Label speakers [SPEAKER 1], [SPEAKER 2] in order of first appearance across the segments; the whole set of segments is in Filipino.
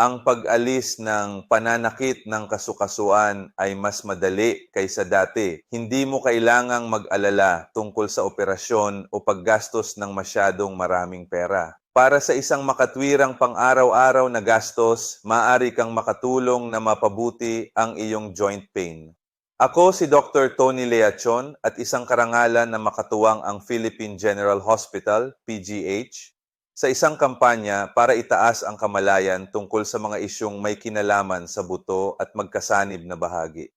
[SPEAKER 1] ang pag-alis ng pananakit ng kasukasuan ay mas madali kaysa dati. Hindi mo kailangang mag-alala tungkol sa operasyon o paggastos ng masyadong maraming pera. Para sa isang makatwirang pang-araw-araw na gastos, maaari kang makatulong na mapabuti ang iyong joint pain. Ako si Dr. Tony Leachon at isang karangalan na makatuwang ang Philippine General Hospital, PGH, sa isang kampanya para itaas ang kamalayan tungkol sa mga isyong may kinalaman sa buto at magkasanib na bahagi.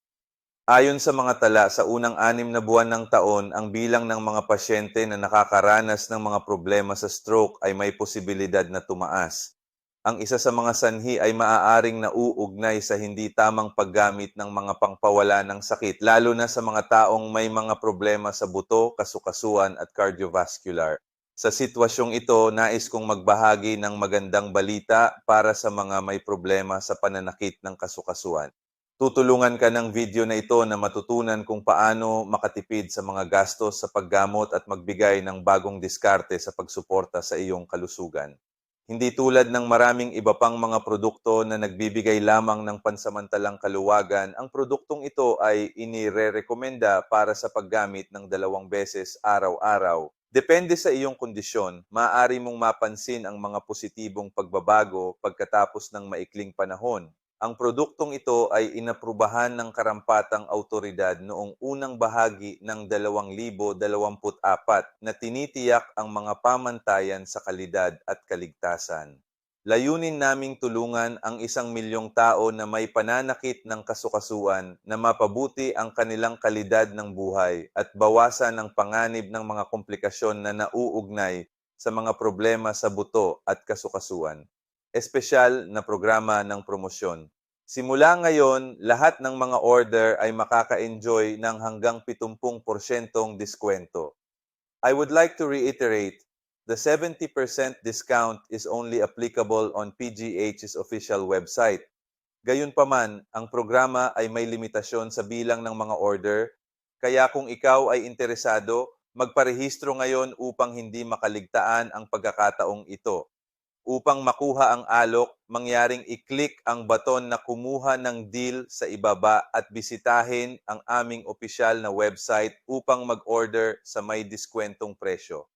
[SPEAKER 1] Ayon sa mga tala, sa unang anim na buwan ng taon, ang bilang ng mga pasyente na nakakaranas ng mga problema sa stroke ay may posibilidad na tumaas. Ang isa sa mga sanhi ay maaaring nauugnay sa hindi tamang paggamit ng mga pangpawala ng sakit, lalo na sa mga taong may mga problema sa buto, kasukasuan at cardiovascular. Sa sitwasyong ito, nais kong magbahagi ng magandang balita para sa mga may problema sa pananakit ng kasukasuan. Tutulungan ka ng video na ito na matutunan kung paano makatipid sa mga gastos sa paggamot at magbigay ng bagong diskarte sa pagsuporta sa iyong kalusugan. Hindi tulad ng maraming iba pang mga produkto na nagbibigay lamang ng pansamantalang kaluwagan, ang produktong ito ay inire-rekomenda para sa paggamit ng dalawang beses araw-araw. Depende sa iyong kondisyon, maaari mong mapansin ang mga positibong pagbabago pagkatapos ng maikling panahon. Ang produktong ito ay inaprubahan ng karampatang autoridad noong unang bahagi ng 2024 na tinitiyak ang mga pamantayan sa kalidad at kaligtasan. Layunin naming tulungan ang isang milyong tao na may pananakit ng kasukasuan na mapabuti ang kanilang kalidad ng buhay at bawasan ang panganib ng mga komplikasyon na nauugnay sa mga problema sa buto at kasukasuan. Espesyal na programa ng promosyon. Simula ngayon, lahat ng mga order ay makaka-enjoy ng hanggang 70% diskwento. I would like to reiterate the 70% discount is only applicable on PGH's official website. Gayunpaman, ang programa ay may limitasyon sa bilang ng mga order, kaya kung ikaw ay interesado, magparehistro ngayon upang hindi makaligtaan ang pagkakataong ito. Upang makuha ang alok, mangyaring i-click ang baton na kumuha ng deal sa ibaba at bisitahin ang aming opisyal na website upang mag-order sa may diskwentong presyo.